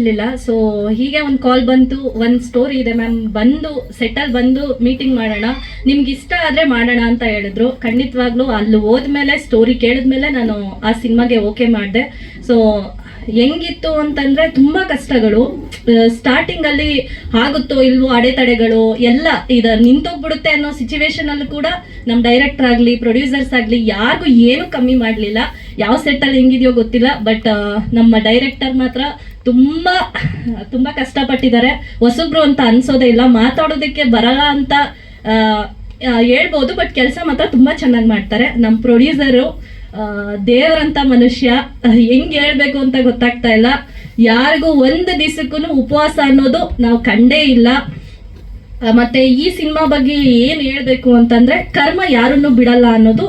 ಇರಲಿಲ್ಲ. ಸೊ ಹೀಗೆ ಒಂದು ಕಾಲ್ ಬಂತು, ಒಂದು ಸ್ಟೋರಿ ಇದೆ ಮ್ಯಾಮ್ ಬಂದು ಸೆಟಲ್ ಬಂದು ಮೀಟಿಂಗ್ ಮಾಡೋಣ. ನಿಮ್ಗೆ ಇಷ್ಟ ಆದರೆ ಮಾಡೋಣ ಅಂತ ಹೇಳಿದ್ರು. ಖಂಡಿತವಾಗ್ಲೂ ಅಲ್ಲಿ ಹೋದ್ಮೇಲೆ ಸ್ಟೋರಿ ಕೇಳಿದ್ಮೇಲೆ ನಾನು ಆ ಸಿನಿಮಾಗೆ ಓಕೆ ಮಾಡಿದೆ. ಸೊ ಹೆಂಗಿತ್ತು ಅಂತಂದ್ರೆ ತುಂಬಾ ಕಷ್ಟಗಳು. ಸ್ಟಾರ್ಟಿಂಗ್ ಅಲ್ಲಿ ಆಗುತ್ತೋ ಇಲ್ವೋ ಅಡೆತಡೆಗಳು ಎಲ್ಲ ಇದ ನಿಂತೋಗ್ಬಿಡುತ್ತೆ ಅನ್ನೋ ಸಿಚುವೇಶನ್ ಅಲ್ಲಿ ಕೂಡ ನಮ್ಮ ಡೈರೆಕ್ಟರ್ ಆಗ್ಲಿ ಪ್ರೊಡ್ಯೂಸರ್ಸ್ ಆಗ್ಲಿ ಯಾರಿಗೂ ಏನು ಕಮ್ಮಿ ಮಾಡಲಿಲ್ಲ. ಯಾವ ಸೆಟ್ ಅಲ್ಲಿ ಹೆಂಗಿದೆಯೋ ಗೊತ್ತಿಲ್ಲ. ಬಟ್ ನಮ್ಮ ಡೈರೆಕ್ಟರ್ ಮಾತ್ರ ತುಂಬಾ ತುಂಬಾ ಕಷ್ಟಪಟ್ಟಿದ್ದಾರೆ. ಹೊಸಬ್ರು ಅಂತ ಅನ್ಸೋದೇ ಇಲ್ಲ. ಮಾತಾಡೋದಕ್ಕೆ ಬರಲ್ಲ ಅಂತ ಹೇಳ್ಬೋದು ಬಟ್ ಕೆಲಸ ಮಾತ್ರ ತುಂಬಾ ಚೆನ್ನಾಗಿ ಮಾಡ್ತಾರೆ. ನಮ್ಮ ಪ್ರೊಡ್ಯೂಸರು ದೇವರಂತ ಮನುಷ್ಯ, ಹೆಂಗೆ ಹೆಂಗ್ ಹೇಳ್ಬೇಕು ಅಂತ ಗೊತ್ತಾಗ್ತಾ ಇಲ್ಲ. ಯಾರಿಗೂ ಒಂದು ದಿವಸಕ್ಕೂ ಉಪವಾಸ ಅನ್ನೋದು ನಾವು ಕಂಡೇ ಇಲ್ಲ. ಮತ್ತೆ ಈ ಸಿನಿಮಾ ಬಗ್ಗೆ ಏನು ಹೇಳಬೇಕು ಅಂತಂದ್ರೆ, ಕರ್ಮ ಯಾರನ್ನು ಬಿಡಲ್ಲ ಅನ್ನೋದು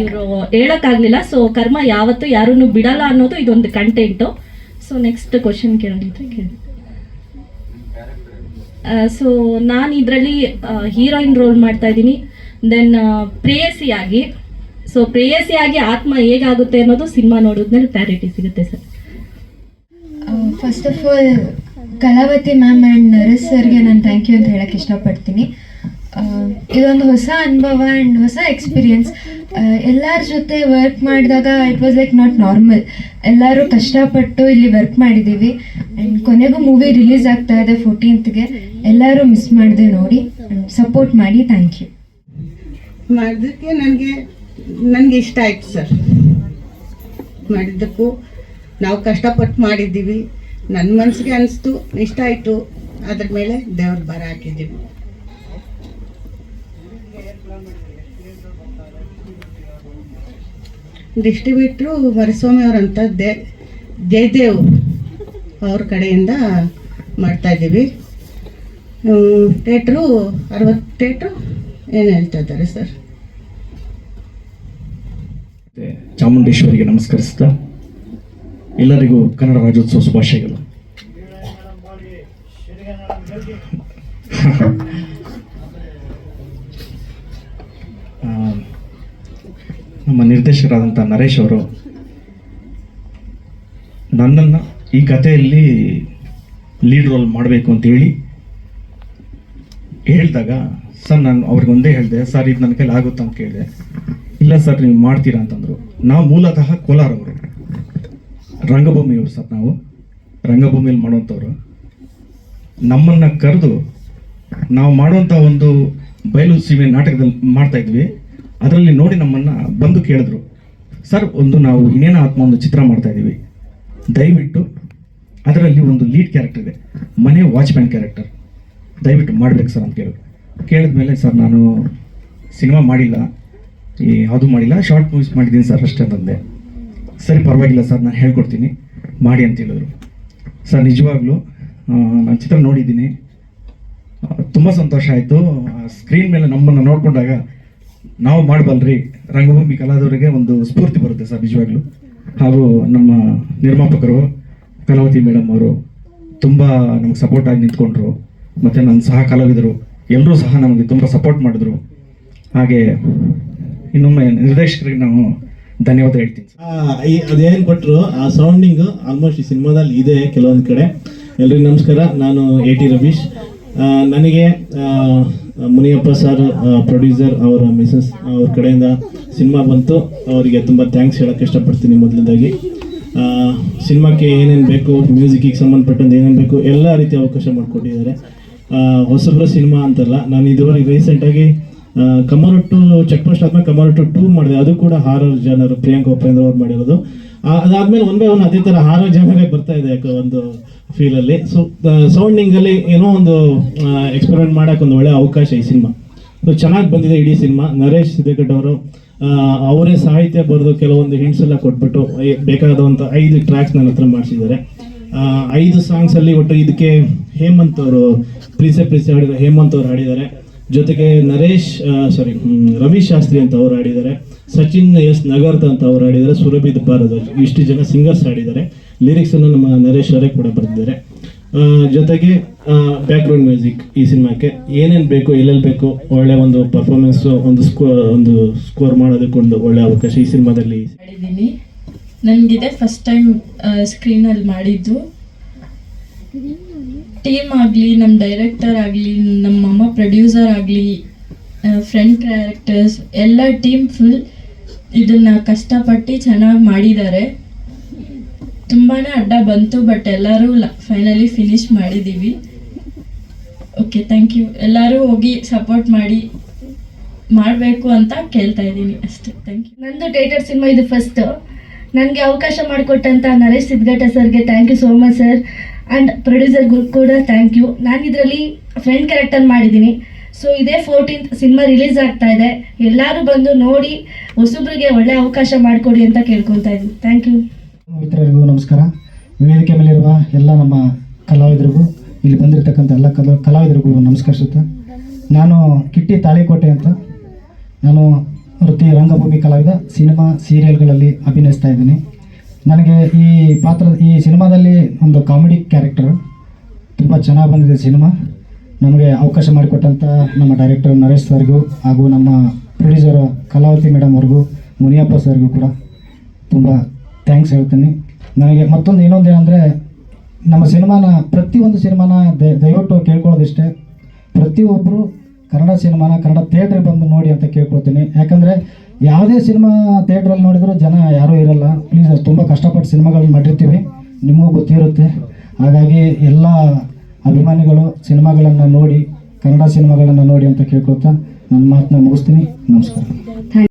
ಇವರು ಹೇಳಕ್ಕಾಗ್ಲಿಲ್ಲ. ಸೊ ಕರ್ಮ ಯಾವತ್ತು ಯಾರನ್ನು ಬಿಡಲ್ಲ ಅನ್ನೋದು ಇದೊಂದು ಕಂಟೆಂಟು ಸೊ ನೆಕ್ಸ್ಟ್ ಕ್ವಶನ್ ಕೇಳೋದಿದ್ರೆ ಕೇಳಿ. ಸೊ ನಾನು ಇದರಲ್ಲಿ ಹೀರೋಯಿನ್ ರೋಲ್ ಮಾಡ್ತಾ ಇದ್ದೀನಿ. ದೆನ್ ಪ್ರೇಯಸಿಯಾಗಿ. ಸೊ ಪ್ರೇಯಸಿಯಾಗಿ ಆತ್ಮ ಹೇಗಾಗುತ್ತೆ ಅನ್ನೋದು ಸಿನಿಮಾ ನೋಡಿದ್ಮೇಲೆ ಕ್ಲಾರಿಟಿ ಸಿಗುತ್ತೆ sir. First of all Kalavathi ma'am and Naresh ಸರ್ಗೆ ನಾನು ಥ್ಯಾಂಕ್ ಯು ಅಂತ ಹೇಳಕ್ಕೆ ಇಷ್ಟಪಡ್ತೀನಿ. ಇದೊಂದು ಹೊಸ ಅನುಭವ ಆ್ಯಂಡ್ ಹೊಸ ಎಕ್ಸ್ಪೀರಿಯನ್ಸ್ ಎಲ್ಲರ ಜೊತೆ ವರ್ಕ್ ಮಾಡಿದಾಗ it was like not normal ಎಲ್ಲರೂ ಕಷ್ಟಪಟ್ಟು ಇಲ್ಲಿ ವರ್ಕ್ ಮಾಡಿದ್ದೀವಿ ಆ್ಯಂಡ್ ಕೊನೆಗೂ ಮೂವಿ ರಿಲೀಸ್ ಆಗ್ತಾ ಇದೆ ಫೋರ್ಟೀನ್ತ್ಗೆ ಎಲ್ಲರೂ ಮಿಸ್ ಮಾಡಿದೆ ನೋಡಿ. ಸಪೋರ್ಟ್ ಮಾಡಿ ಥ್ಯಾಂಕ್ ಯು ಮಾಡಿದ್ದಕ್ಕೆ ನನಗೆ ನನಗೆ ಇಷ್ಟ ಆಯ್ತು ಸರ್ ಮಾಡಿದ್ದಕ್ಕೂ ನಾವು ಕಷ್ಟಪಟ್ಟು ಮಾಡಿದ್ದೀವಿ. ನನ್ನ ಮನಸ್ಸಿಗೆ ಅನಿಸ್ತು, ಇಷ್ಟ ಆಯಿತು. ಅದ್ರ ಮೇಲೆ ದೇವ್ರ ಬರ ಹಾಕಿದ್ದೀವಿ. ಡಿಸ್ಟ್ರಿಬ್ಯೂಟ್ರು ಮರಿಸ್ವಾಮಿ ಅವರಂತ ದೇ ಜಯದೇವ್ ಅವ್ರ ಕಡೆಯಿಂದ ಮಾಡ್ತಾಯಿದ್ದೀವಿ ಥೇಟ್ರು ಅರವತ್ತು ಥೇಟ್ರು ಏನು ಹೇಳ್ತಾ ಇದ್ದಾರೆ ಸರ್? ಚಾಮುಂಡೇಶ್ವರಿಗೆ ನಮಸ್ಕರಿಸ್ತಾ, ಎಲ್ಲರಿಗೂ ಕನ್ನಡ ರಾಜ್ಯೋತ್ಸವ ಶುಭಾಶಯಗಳು. ನಮ್ಮ ನಿರ್ದೇಶಕರಾದಂಥ ನರೇಶ್ ಅವರು, ನನ್ನನ್ನು ಈ ಕಥೆಯಲ್ಲಿ ಲೀಡ್ ರೋಲ್ ಮಾಡಬೇಕು ಅಂತೇಳಿ ಹೇಳಿದಾಗ, ಸರ್, ನಾನು ಅವ್ರಿಗೆ ಒಂದೇ ಹೇಳಿದೆ, ಸರ್, ಇದು ನನ್ನ ಕೈಲಿ ಆಗುತ್ತಾ? ಅಂತ ಕೇಳಿದೆ. ಇಲ್ಲ ಸರ್, ನೀವು ಮಾಡ್ತೀರಾ? ಅಂತಂದರು. ನಾವು ಮೂಲತಃ ಕೋಲಾರವರು ರಂಗಭೂಮಿಯವರು ಸರ್ ನಾವು. ರಂಗಭೂಮಿಯಲ್ಲಿ ಮಾಡುವಂಥವ್ರು. ನಮ್ಮನ್ನು ಕರೆದು ನಾವು ಮಾಡುವಂಥ ಒಂದು ಬಯಲು ಸೀಮೆ ನಾಟಕದಲ್ಲಿ ಮಾಡ್ತಾ ಇದ್ವಿ. ಅದರಲ್ಲಿ ನೋಡಿ ನಮ್ಮನ್ನು ಬಂದು ಕೇಳಿದ್ರು, ಸರ್, ಒಂದು ನಾವು ಇನ್ನೇನ ಆತ್ಮ ಒಂದು ಚಿತ್ರ ಮಾಡ್ತಾ ಇದ್ದೀವಿ ದಯವಿಟ್ಟು ಅದರಲ್ಲಿ ಒಂದು ಲೀಡ್ ಕ್ಯಾರೆಕ್ಟರ್ ಇದೆ, ಮನೆ ವಾಚ್ಮ್ಯಾನ್ ಕ್ಯಾರೆಕ್ಟರ್. ದಯವಿಟ್ಟು ಮಾಡ್ಬೇಕು ಸರ್ ಅಂತ ಕೇಳಿದ್ರು. ಕೇಳಿದ್ಮೇಲೆ, ಸರ್, ನಾನು ಸಿನಿಮಾ ಮಾಡಿಲ್ಲ. ಈ ಯಾವುದು ಮಾಡಿಲ್ಲ, ಶಾರ್ಟ್ ಮೂವೀಸ್ ಮಾಡಿದ್ದೀನಿ ಸರ್ ಅಷ್ಟೇ ಅಂತಂದೆ. ಸರಿ, ಪರವಾಗಿಲ್ಲ ಸರ್, ನಾನು ಹೇಳ್ಕೊಡ್ತೀನಿ. ಮಾಡಿ ಅಂತ ಹೇಳಿದ್ರು. ಸರ್, ನಿಜವಾಗ್ಲೂ ನಾನು ಚಿತ್ರ ನೋಡಿದ್ದೀನಿ. ತುಂಬ ಸಂತೋಷ ಆಯಿತು. ಸ್ಕ್ರೀನ್ ಮೇಲೆ ನಮ್ಮನ್ನು ನೋಡಿಕೊಂಡಾಗ ನಾವು ಮಾಡಬಲ್ರಿ. ರಂಗಭೂಮಿ ಕಲಾದವರಿಗೆ ಒಂದು ಸ್ಫೂರ್ತಿ ಬರುತ್ತೆ ಸರ್ ನಿಜವಾಗ್ಲೂ. ಹಾಗೂ ನಮ್ಮ ನಿರ್ಮಾಪಕರು ಕಲಾವತಿ ಮೇಡಮ್ ಅವರು ತುಂಬ ನಮಗೆ ಸಪೋರ್ಟ್ ಆಗಿ ನಿಂತ್ಕೊಂಡ್ರು. ಮತ್ತು ನನ್ನ ಸಹ ಕಲಾವಿದರು ಎಲ್ಲರೂ ಸಹ ನಮಗೆ ತುಂಬ ಸಪೋರ್ಟ್ ಮಾಡಿದ್ರು. ಹಾಗೆ ಇನ್ನೊಮ್ಮೆ ನಿರ್ದೇಶಕರಿಗೆ ನಾವು ಧನ್ಯವಾದ ಹೇಳ್ತೀನಿ ಅದೇನು ಕೊಟ್ಟರು ಆ ಸೌಂಡಿಂಗ್ ಆಲ್ಮೋಸ್ಟ್ ಈ ಸಿನಿಮಾದಲ್ಲಿ ಇದೆ ಕೆಲವೊಂದು ಕಡೆ. ಎಲ್ರಿಗೂ ನಮಸ್ಕಾರ ನಾನು ಎ ಟಿ ರವೀಶ್ ಆ, ನನಗೆ ಮುನಿಯಪ್ಪ ಸರ್ ಪ್ರೊಡ್ಯೂಸರ್ ಅವರ ಮಿಸಸ್ ಅವ್ರ ಕಡೆಯಿಂದ ಸಿನಿಮಾ ಬಂತು. ಅವರಿಗೆ ತುಂಬ ಥ್ಯಾಂಕ್ಸ್ ಹೇಳೋಕ್ಕೆ ಇಷ್ಟಪಡ್ತೀನಿ ಮೊದಲನೇದಾಗಿ ಸಿನಿಮಾಕ್ಕೆ ಏನೇನು ಬೇಕು ಮ್ಯೂಸಿಕ್ಕಿಗೆ ಸಂಬಂಧಪಟ್ಟಂತೆ ಏನೇನು ಬೇಕು, ಎಲ್ಲ ರೀತಿ ಅವಕಾಶ ಮಾಡಿಕೊಟ್ಟಿದ್ದಾರೆ. ಹೊಸಬ್ರ ಸಿನಿಮಾ ಅಂತಲ್ಲ, ನಾನು ಇದುವರೆಗೆ ರೀಸೆಂಟಾಗಿ ಕಮರೊಟ್ಟು ಚೆಕ್ ಆದ್ಮೇಲೆ ಕಮರೊಟ್ಟು ಟೂ ಮಾಡಿದೆ. ಅದು ಕೂಡ ಹಾರರ್ ಜನರು, ಪ್ರಿಯಾಂಕ ಉಪೇಂದ್ರ ಅವ್ರು ಮಾಡಿರೋದು. ಅದಾದ್ಮೇಲೆ ಒನ್ ಒನ್ ಅದೇ ಥರ ಹಾರರ್ ಜನರೇ ಬರ್ತಾ ಇದೆ ಒಂದು ಫೀಲಲ್ಲಿ ಸೊ ಸೌಂಡಿಂಗಲ್ಲಿ ಏನೋ ಒಂದು ಎಕ್ಸ್ಪೆರಿಮೆಂಟ್ ಮಾಡೋಕೆ ಒಂದು ಒಳ್ಳೆ ಅವಕಾಶ ಈ ಸಿನಿಮಾ. ಸೊ ಚೆನ್ನಾಗಿ ಬಂದಿದೆ ಇಡೀ ಸಿನಿಮಾ. ನರೇಶ್ ಸಿದ್ದೇಗಡ್ ಅವರು ಅವರೇ ಸಾಹಿತ್ಯ ಬರೆದು ಕೆಲವೊಂದು ಹಿಂಟ್ಸ್ ಎಲ್ಲ ಕೊಟ್ಬಿಟ್ಟು ಬೇಕಾದಂಥ ಐದು ಟ್ರ್ಯಾಕ್ಸ್ ನನ್ನ ಹತ್ರ ಮಾಡಿಸಿದ್ದಾರೆ. ಐದು ಸಾಂಗ್ಸ್ ಅಲ್ಲಿ ಒಟ್ಟು ಇದಕ್ಕೆ ಹೇಮಂತ್ ಅವರು, ಪ್ರೀಸೆ ಪ್ರೀಸೆ ಹಾಡಿದ ಹೇಮಂತ್ ಅವರು ಹಾಡಿದ್ದಾರೆ. ಜೊತೆಗೆ ನರೇಶ್ ಸಾರಿ ರವಿ ಶಾಸ್ತ್ರಿ ಅಂತ ಅವ್ರು ಆಡಿದ್ದಾರೆ ಸಚಿನ್, ಎಸ್, ನಗರ್ತ ಅಂತ ಅವ್ರು ಆಡಿದ್ದಾರೆ ಸುರಭಿ ಭಾರದ್ವಾಜ್ ಇಷ್ಟು ಜನ ಸಿಂಗರ್ಸ್ ಆಡಿದ್ದಾರೆ ಲಿರಿಕ್ಸನ್ನು ನಮ್ಮ ನರೇಶ್ ಅವರೇ ಕೂಡ ಬರೆದಿದ್ದಾರೆ. ಜೊತೆಗೆ ಬ್ಯಾಕ್ಗ್ರೌಂಡ್ ಮ್ಯೂಸಿಕ್ ಈ ಸಿನಿಮಾಕ್ಕೆ ಏನೇನು ಬೇಕು, ಎಲ್ಲೆಲ್ಲಿ ಬೇಕು ಒಳ್ಳೆ ಒಂದು ಪರ್ಫಾರ್ಮೆನ್ಸ್ ಒಂದು ಸ್ಕೋ ಒಂದು ಸ್ಕೋರ್ ಮಾಡೋದಕ್ಕೊಂದು ಒಳ್ಳೆ ಅವಕಾಶ ಈ ಸಿನಿಮಾದಲ್ಲಿ. ಮಾಡಿದ್ದೀನಿ ನನಗಿದೆ ಫಸ್ಟ್ ಟೈಮ್ ಸ್ಕ್ರೀನಲ್ಲಿ ಮಾಡಿದ್ದು. ಟೀಮ್ ಆಗಲಿ ನಮ್ಮ ಡೈರೆಕ್ಟರ್ ಆಗಲಿ ನಮ್ಮ ಅಮ್ಮ ಪ್ರೊಡ್ಯೂಸರ್ ಆಗಲಿ ಫ್ರೆಂಡ್ ಕ್ಯಾರೆಕ್ಟರ್ಸ್ ಎಲ್ಲ ಟೀಮ್ ಫುಲ್ ಇದನ್ನು ಕಷ್ಟಪಟ್ಟು ಚೆನ್ನಾಗಿ ಮಾಡಿದ್ದಾರೆ. ತುಂಬಾ ಅಡ್ಡ ಬಂತು ಬಟ್ ಎಲ್ಲರೂ ಫೈನಲಿ ಫಿನಿಶ್ ಮಾಡಿದ್ದೀವಿ. ಓಕೆ ಥ್ಯಾಂಕ್ ಯು ಎಲ್ಲರೂ ಹೋಗಿ ಸಪೋರ್ಟ್ ಮಾಡಿ ಮಾಡಬೇಕು ಅಂತ ಕೇಳ್ತಾ ಇದ್ದೀನಿ ಅಷ್ಟೇ. ಥ್ಯಾಂಕ್ ಯು ನಂದು ಟೇಟರ್ ಸಿನಿಮಾ ಇದು ಫಸ್ಟ್ ನನಗೆ ಅವಕಾಶ ಮಾಡಿಕೊಟ್ಟಂತ ನರೇಶ್ ಸಿದ್ಗಟ್ಟ ಸರ್ಗೆ thank you so much sir and ಪ್ರೊಡ್ಯೂಸರ್ಗೂ ಕೂಡ ಥ್ಯಾಂಕ್ ಯು ನಾನು ಇದರಲ್ಲಿ ಫ್ರೆಂಡ್ ಕ್ಯಾರೆಕ್ಟರ್ ಮಾಡಿದ್ದೀನಿ. ಸೊ ಇದೇ ಫೋರ್ಟೀನ್ತ್ ಸಿನಿಮಾ ರಿಲೀಸ್ ಆಗ್ತಾ ಇದೆ. ಎಲ್ಲರೂ ಬಂದು ನೋಡಿ, ಹೊಸಬ್ರಿಗೆ ಒಳ್ಳೆ ಅವಕಾಶ ಮಾಡಿಕೊಡಿ ಅಂತ ಕೇಳ್ಕೊತಾ ಇದ್ದೀನಿ. ಥ್ಯಾಂಕ್ ಯು ಮಿತ್ರರಿಗೂ ನಮಸ್ಕಾರ. ವೇದಿಕೆ ಮೇಲಿರುವ ಎಲ್ಲ ನಮ್ಮ ಕಲಾವಿದರಿಗೂ, ಇಲ್ಲಿ ಬಂದಿರತಕ್ಕಂಥ ಎಲ್ಲ ಕಲಾ ಕಲಾವಿದರಿಗೂ ನಮಸ್ಕರಿಸುತ್ತಾ. ನಾನು ಕಿಟ್ಟಿ ತಾಳಿಕೋಟೆ ಅಂತ. ನಾನು ವೃತ್ತಿ ರಂಗಭೂಮಿ ಕಲಾವಿದ ಸಿನಿಮಾ ಸೀರಿಯಲ್ಗಳಲ್ಲಿ ಅಭಿನಯಿಸ್ತಾ ಇದ್ದೀನಿ. ನನಗೆ ಈ ಪಾತ್ರ, ಈ ಸಿನಿಮಾದಲ್ಲಿ ಒಂದು ಕಾಮಿಡಿ ಕ್ಯಾರೆಕ್ಟರ್, ತುಂಬ ಚೆನ್ನಾಗಿ ಬಂದಿದೆ ಸಿನಿಮಾ. ನಮಗೆ ಅವಕಾಶ ಮಾಡಿಕೊಟ್ಟಂಥ ನಮ್ಮ ಡೈರೆಕ್ಟರ್ ನರೇಶ್ ಸರ್ಗೂ ಹಾಗೂ ನಮ್ಮ ಪ್ರೊಡ್ಯೂಸರ್ ಕಲಾವತಿ ಮೇಡಮ್ ಅವ್ರಿಗೂ, ಮುನಿಯಪ್ಪ ಸರ್ಗೂ ಕೂಡ ತುಂಬ ಥ್ಯಾಂಕ್ಸ್ ಹೇಳ್ತೀನಿ. ನನಗೆ ಮತ್ತೊಂದು ಇನ್ನೊಂದು ಏನಂದರೆ, ನಮ್ಮ ಸಿನಿಮಾನ, ಪ್ರತಿಯೊಂದು ಸಿನಿಮಾನ ದಯ- ದಯವಿಟ್ಟು ಕೇಳ್ಕೊಳ್ಳೋದಿಷ್ಟೇ. ಪ್ರತಿಯೊಬ್ಬರು ಕನ್ನಡ ಸಿನಿಮಾನ, ಕನ್ನಡ ಥಿಯೇಟ್ರಿಗೆ ಬಂದು ನೋಡಿ ಅಂತ ಕೇಳ್ಕೊಳ್ತೀನಿ. ಯಾಕಂದರೆ ಯಾವುದೇ ಸಿನಿಮಾ ಥಿಯೇಟ್ರಲ್ಲಿ ನೋಡಿದರೂ ಜನ ಯಾರೂ ಇರಲ್ಲ. ಪ್ಲೀಸ್ ತುಂಬ ಕಷ್ಟಪಟ್ಟು ಸಿನಿಮಾಗಳನ್ನ ಮಾಡಿರ್ತೀವಿ. ನಿಮಗೂ ಗೊತ್ತಿರುತ್ತೆ. ಹಾಗಾಗಿ ಎಲ್ಲ ಅಭಿಮಾನಿಗಳು ಸಿನಿಮಾಗಳನ್ನು ನೋಡಿ, ಕನ್ನಡ ಸಿನಿಮಾಗಳನ್ನು ನೋಡಿ ಅಂತ ಕೇಳ್ಕೊಳ್ತಾ ನನ್ನ ಮಾತನ್ನ ಮುಗಿಸ್ತೀನಿ. ನಮಸ್ಕಾರ.